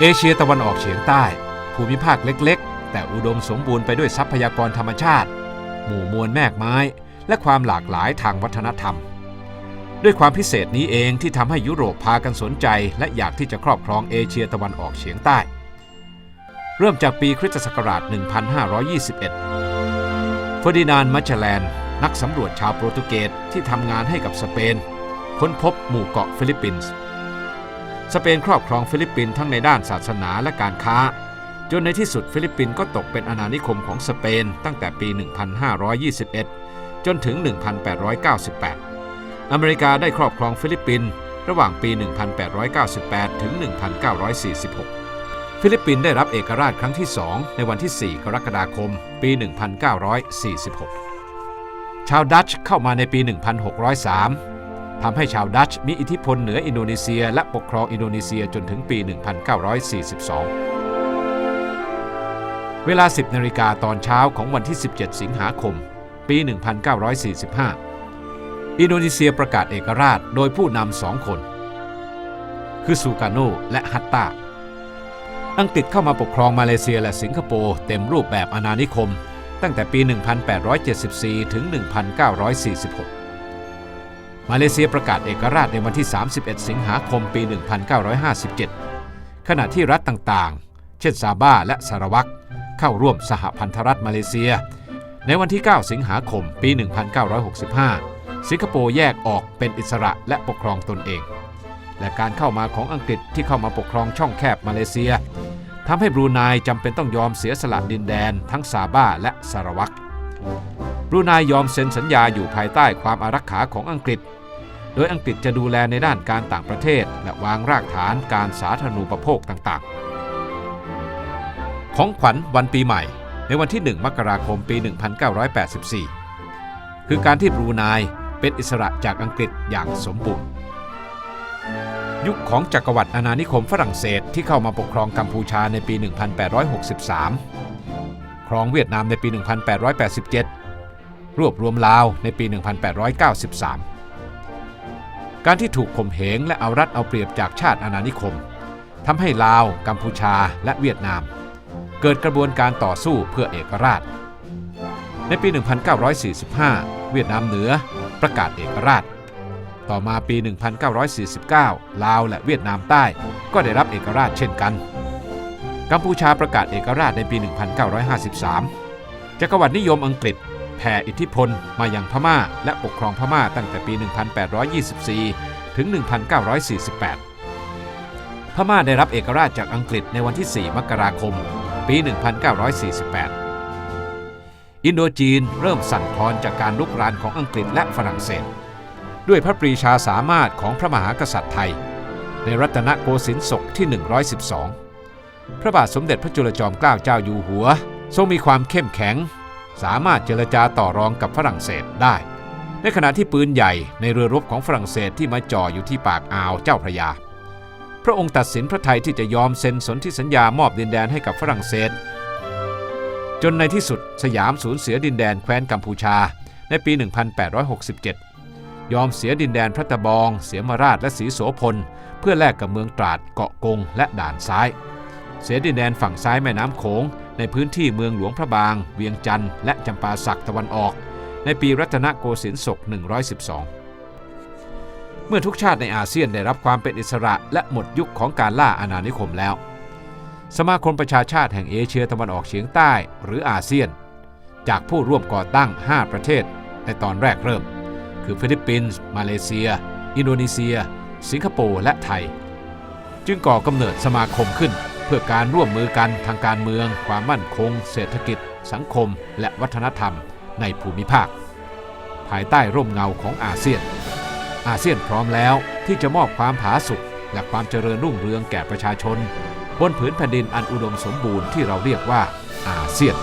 เอเชียตะวันออกเฉียงใต้ ภูมิภาคเล็กๆ แต่อุดมสมบูรณ์ไปด้วยทรัพยากรธรรมชาติ หมู่มวลแมกไม้ และความหลากหลายทางวัฒนธรรม ด้วยความพิเศษนี้เองที่ทำให้ยุโรปพากันสนใจ และอยากที่จะครอบครองเอเชียตะวันออกเฉียงใต้ เริ่มจากปีคริสตศักราช 1521 เฟอร์ดินานด์มัชแลน นักสำรวจชาวโปรตุเกสที่ทำงานให้กับสเปน ค้นพบหมู่เกาะฟิลิปปินส์ สเปนครอบครองฟิลิปปินส์ทั้งในด้านศาสนาและการค้า จนในที่สุดฟิลิปปินส์ก็ตกเป็นอาณานิคมของสเปนตั้งแต่ปี 1521 จนถึง 1898 อเมริกาได้ครอบครองฟิลิปปินส์ระหว่างปี 1898 ถึง 1946 ฟิลิปปินส์ได้รับเอกราชครั้งที่ 2 ในวันที่ 4 กรกฎาคม ปี 1946 ชาวดัตช์เข้ามาในปี 1603 ทำให้ชาวดัตช์มีอิทธิพลเหนืออินโดนีเซีย และปกครองอินโดนีเซียจนถึงปี 1942 เวลา 10นาฬิกาตอนเช้าของวันที่ 17 สิงหาคม ปี 1945 อินโดนีเซียประกาศเอกราชโดยผู้นำสองคน คือซูการโนและฮัตตาอังกฤษเข้ามาปกครองมาเลเซียและสิงคโปร์เต็มรูปแบบอาณานิคม ตั้งแต่ปี 1874 ถึง 1946 มาเลเซียประกาศเอกราชในวันที่ 31 สิงหาคมปี 1957 ขณะที่รัฐต่างๆ เช่นซาบ้าและสารวักเข้าร่วมสหพันธรัฐมาเลเซีย ในวันที่ 9 สิงหาคมปี 1965 สิงคโปร์แยกออกเป็นอิสระและปกครองตนเอง และการเข้ามาของอังกฤษที่เข้ามาปกครองช่องแคบมาเลเซียทำให้บรูไนจำเป็นต้องยอมเสียสละดินแดนทั้งซาบ้าและสารวักบ รูไนยอมเซ็นสัญญาอยู่ภายใต้ความอารักขาของอังกฤษ โดยอังกฤษจะดูแลในด้านการต่างประเทศ และวางรากฐานการสาธารณูปโภคต่างๆ ของขวัญวันปีใหม่ ในวันที่ 1 มกราคมปี 1984 คือการที่บรูไนเป็นอิสระจากอังกฤษอย่างสมบูรณ์ยุคของจักรวรรดิอาณานิคมฝรั่งเศสที่เข้ามาปกครองกัมพูชาในปี 1863 ครองเวียดนามในปี 1887 รวบรวมลาวในปี 1893 การที่ถูกข่มเหงและเอารัดเอาเปรียบจากชาติอาณานิคมทำให้ลาว กัมพูชาและเวียดนาม เกิดกระบวนการต่อสู้เพื่อเอกราช ในปี 1945 เวียดนามเหนือประกาศเอกราช ต่อมาปี 1949 ลาวและเวียดนามใต้ก็ได้รับเอกราชเช่นกัน กัมพูชาประกาศเอกราชในปี 1953 จักรวรรดินิยมอังกฤษ แผ่อิทธิพลมายังพม่า และปกครองพม่าตั้งแต่ปี 1824 ถึง 1948 พม่าได้รับเอกราชจากอังกฤษในวันที่ 4 มกราคม ปี 1948 อินโดจีนเริ่มสั่นคลอนจากการลุกรานของอังกฤษและฝรั่งเศส ด้วยพระปรีชาสามารถของพระมหากษัตริย์ไทย ในรัตนโกสินทร์ศกที่ 112 พระบาทสมเด็จพระจุลจอมเกล้าเจ้าอยู่หัว ทรงมีความเข้มแข็ง สามารถเจรจาต่อรองกับฝรั่งเศสได้ ในขณะที่ปืนใหญ่ในเรือรบของฝรั่งเศสที่มาจ่ออยู่ที่ปากอ่าวเจ้าพระยา พระองค์ตัดสินพระไทยที่จะยอมเซ็นสนธิสัญญามอบดินแดนให้กับฝรั่งเศส จนในที่สุดสยามสูญเสียดินแดนแคว้นกัมพูชา ในปี 1867 ยอมเสียดินแดนพระตะบอง เสียมราชและศรีโสพล เพื่อแลกกับเมืองตราดเกาะกงและด่านซ้าย เสดินแดนฝั่งซ้ายแม่น้ำโขง ในพื้นที่เมืองหลวงพระบาง เวียงจันทร์และจำปาสักตะวันออก ในปีรัตนโกสินทร์ศก 112 เมื่อทุกชาติในอาเซียนได้รับความเป็นอิสระและหมดยุคของการล่าอาณานิคมแล้ว สมาคมประชาชาติแห่งเอเชียตะวันออกเฉียงใต้หรืออาเซียน จากผู้ร่วมก่อตั้ง 5 ประเทศ ในตอนแรกเริ่ม คือฟิลิปปินส์ มาเลเซีย อินโดนีเซีย สิงคโปร์และไทย จึงก่อกำเนิดสมาคมขึ้น พื่อการร่วมมือกันทางการเมือง ความมั่นคง เศรษฐกิจ สังคม และวัฒนธรรมในภูมิภาค ภายใต้ร่มเงาของอาเซียน อาเซียนพร้อมแล้วที่จะมอบความผาสุกและความเจริญรุ่งเรืองแก่ประชาชน บนผืนแผ่นดินอันอุดมสมบูรณ์ที่เราเรียกว่าอาเซียน